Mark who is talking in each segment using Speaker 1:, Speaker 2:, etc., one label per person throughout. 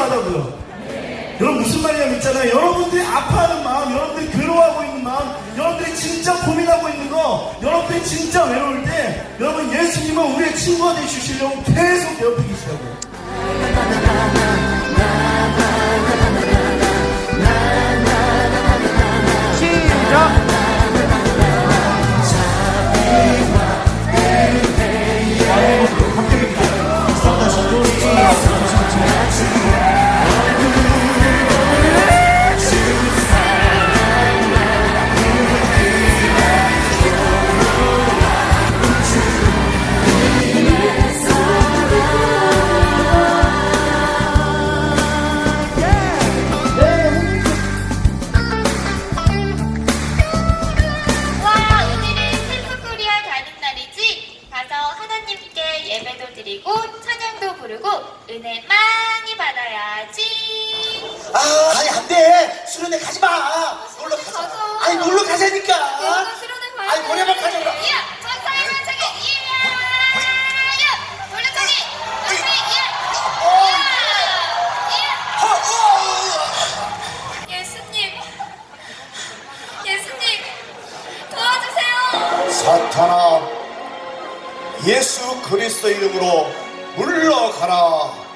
Speaker 1: 바로 저이기만 하다고요. 여러분 무슨 말이냐면 있잖아요. 여러분들이 아파하는 마음 여러분들이 괴로워하고 있는 마음 여러분들이 진짜 고민하고 있는 거 여러분들이 진짜 외로울 때 여러분 예수님은 우리의 친구가 되주시려고 계속
Speaker 2: 와, 드리고 찬양도 부르고 은혜 많이 받아야지.
Speaker 3: 아, 아니 안 돼. 수련회 가지 마. 놀러 가자.
Speaker 2: 가자.
Speaker 3: 아니 놀러 가자니까. 아니 노래방 가자.
Speaker 2: 이야, 전사의 만차게 이야, 이야, 돌려차기, 돌려차기 이야, 이야,
Speaker 3: 어, 어.
Speaker 2: 예수님, 예수님, 도와주세요.
Speaker 3: 사탄아, 예수 그리스도 이름으로 물러가라.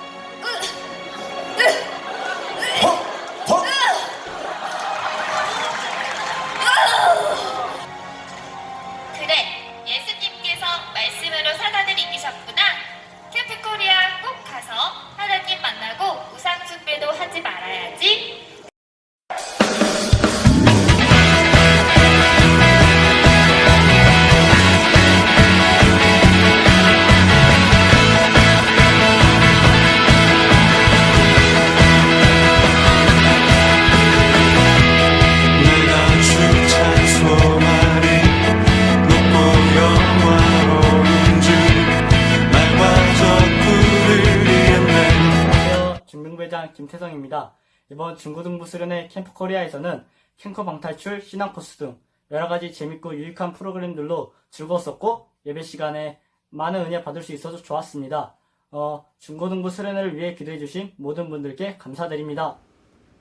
Speaker 4: 중등부회장 김태성입니다. 이번 중고등부 수련회 캠프 코리아에서는 캔커 방탈출, 신앙 코스 등 여러 가지 재밌고 유익한 프로그램들로 즐거웠었고 예배 시간에 많은 은혜 받을 수 있어서 좋았습니다. 어, 중고등부 수련회를 위해 기도해 주신 모든 분들께 감사드립니다.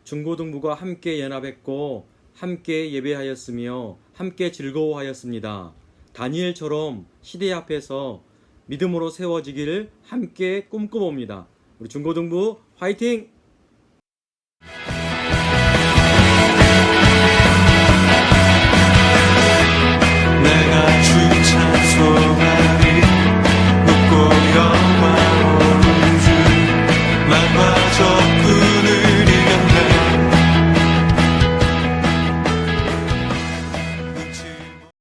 Speaker 5: 중고등부가 함께 연합했고 함께 예배하였으며 함께 즐거워하였습니다. 다니엘처럼 시대 앞에서 믿음으로 세워지기를 함께 꿈꿔봅니다. 우리 중고등부 I think